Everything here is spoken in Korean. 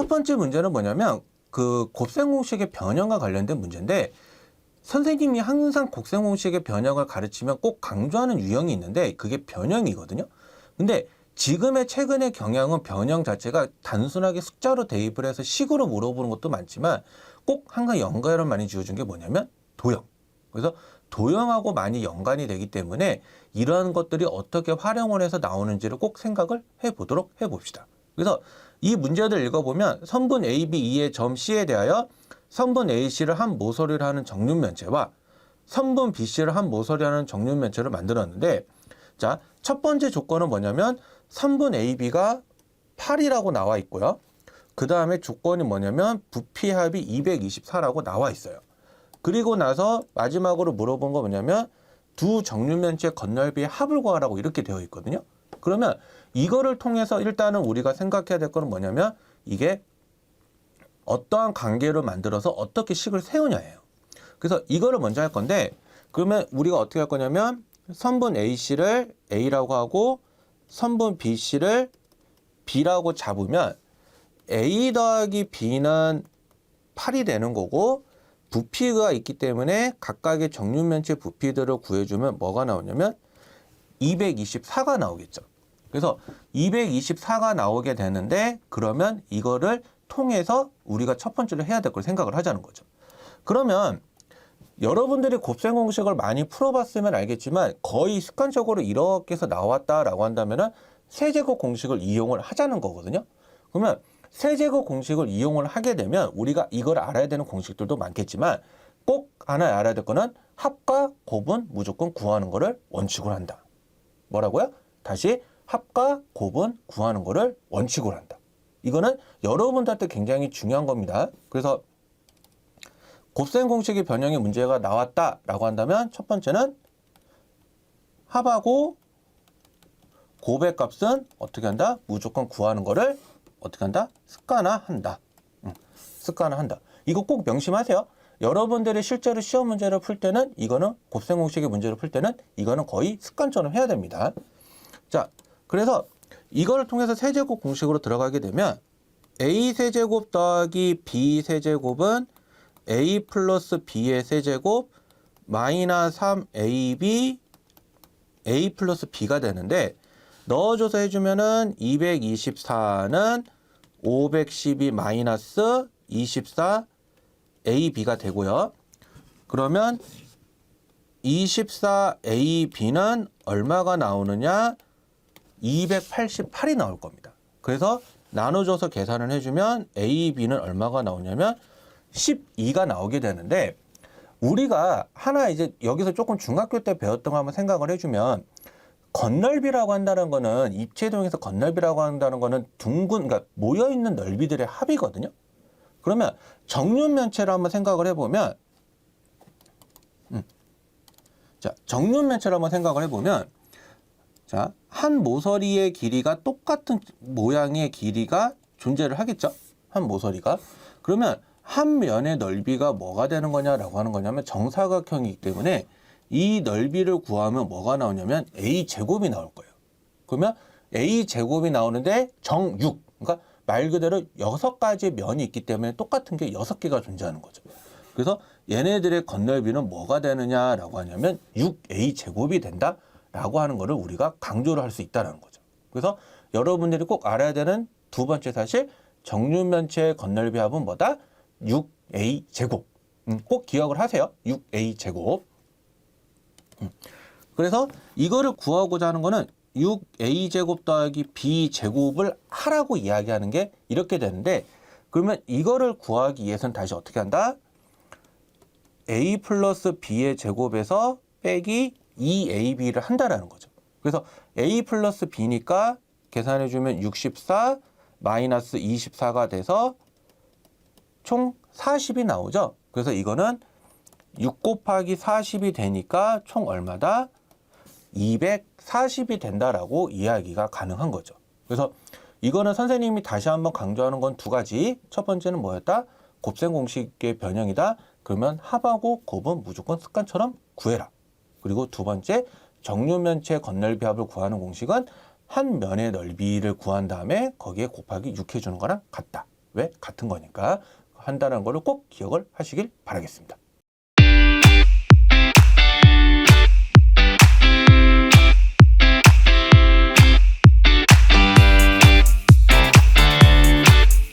첫 번째 문제는 뭐냐면 그 곱셈 공식의 변형과 관련된 문제인데 선생님이 항상 곱셈 공식의 변형을 가르치면 꼭 강조하는 유형이 있는데 그게 변형이거든요. 근데 지금의 최근의 경향은 변형 자체가 단순하게 숫자로 대입을 해서 식으로 물어보는 것도 많지만 꼭 항상 연관을 많이 지어준 게 뭐냐면 도형. 그래서 도형하고 많이 연관이 되기 때문에 이러한 것들이 어떻게 활용을 해서 나오는지를 꼭 생각을 해보도록 해봅시다. 그래서 이 문제를 읽어보면 선분 A, B, E의 점 C에 대하여 선분 AC를 한 모서리를 하는 정육면체와 선분 BC를 한 모서리 하는 정육면체를 만들었는데 자, 첫 번째 조건은 뭐냐면 선분 AB가 8이라고 나와 있고요. 그 다음에 조건이 뭐냐면 부피합이 224라고 나와 있어요. 그리고 나서 마지막으로 물어본 거 뭐냐면 두 정육면체 건널비의 합을 구하라고 이렇게 되어 있거든요. 그러면 이거를 통해서 일단은 우리가 생각해야 될 거는 뭐냐면 이게 어떠한 관계를 만들어서 어떻게 식을 세우냐예요. 그래서 이거를 먼저 할 건데 그러면 우리가 어떻게 할 거냐면 선분 AC를 A라고 하고 선분 BC를 B라고 잡으면 A 더하기 B는 8이 되는 거고 부피가 있기 때문에 각각의 정육면체 부피들을 구해주면 뭐가 나오냐면 224가 나오겠죠. 그래서 224가 나오게 되는데 그러면 이거를 통해서 우리가 첫 번째로 해야 될 걸 생각을 하자는 거죠. 그러면 여러분들이 곱셈 공식을 많이 풀어봤으면 알겠지만 거의 습관적으로 이렇게 해서 나왔다라고 한다면은 세제곱 공식을 이용을 하자는 거거든요. 그러면 세제곱 공식을 이용을 하게 되면 우리가 이걸 알아야 되는 공식들도 많겠지만 꼭 하나 알아야 될 거는 합과 곱은 무조건 구하는 거를 원칙으로 한다. 뭐라고요? 다시 합과 곱은 구하는 거를 원칙으로 한다. 이거는 여러분들한테 굉장히 중요한 겁니다. 그래서 곱셈 공식의 변형의 문제가 나왔다라고 한다면 첫 번째는 합하고 곱의 값은 어떻게 한다? 무조건 구하는 거를 어떻게 한다? 습관화한다. 응, 습관화한다. 이거 꼭 명심하세요. 여러분들이 실제로 시험 문제를 풀 때는 이거는 곱셈 공식의 문제를 풀 때는 이거는 거의 습관처럼 해야 됩니다. 자, 그래서 이거를 통해서 세제곱 공식으로 들어가게 되면 a 세제곱 더하기 b 세제곱은 a 플러스 b의 세제곱 마이너스 3ab a 플러스 b가 되는데 넣어줘서 해주면은 224는 512 마이너스 24 ab가 되고요. 그러면 24ab는 얼마가 나오느냐? 288이 나올 겁니다. 그래서 나눠줘서 계산을 해주면 A, B는 얼마가 나오냐면 12가 나오게 되는데 우리가 하나 이제 여기서 조금 중학교 때 배웠던 거 한번 생각을 해주면 건널비라고 한다는 거는 입체동에서 건널비라고 한다는 거는 둥근 그러니까 모여 있는 넓이들의 합이거든요. 그러면 정육면체를 한번 생각을 해보면 음. 자 정육면체를 한번 생각을 해보면 자, 한 모서리의 길이가 똑같은 모양의 길이가 존재를 하겠죠? 한 모서리가. 그러면 한 면의 넓이가 뭐가 되는 거냐라고 하는 거냐면 정사각형이기 때문에 이 넓이를 구하면 뭐가 나오냐면 a 제곱이 나올 거예요. 그러면 a 제곱이 나오는데 정육 그러니까 말 그대로 여섯 가지 면이 있기 때문에 똑같은 게 여섯 개가 존재하는 거죠. 그래서 얘네들의 건널비는 뭐가 되느냐라고 하냐면 6a 제곱이 된다. 라고 하는 거를 우리가 강조를 할 수 있다는 거죠. 그래서 여러분들이 꼭 알아야 되는 두 번째 사실 정육면체의 건널비 합은 뭐다? 6a 제곱. 음, 꼭 기억을 하세요. 6a 제곱. 음, 그래서 이거를 구하고자 하는 거는 6a 제곱 더하기 b 제곱을 하라고 이야기하는 게 이렇게 되는데 그러면 이거를 구하기 위해서는 다시 어떻게 한다? a 플러스 b의 제곱에서 빼기 2ab를 한다라는 거죠. 그래서 a 플러스 b니까 계산해 주면 64 마이너스 24가 돼서 총 40이 나오죠. 그래서 이거는 6 곱하기 40이 되니까 총 얼마다? 240이 된다라고 이야기가 가능한 거죠. 그래서 이거는 선생님이 다시 한번 강조하는 건 두 가지. 첫 번째는 뭐였다? 곱셈 공식의 변형이다. 그러면 합하고 곱은 무조건 습관처럼 구해라. 그리고 두 번째 정육면체 건널비 합을 구하는 공식은 한 면의 넓이를 구한 다음에 거기에 곱하기 6 해주는 거랑 같다. 왜 같은 거니까 한다는 거를 꼭 기억을 하시길 바라겠습니다.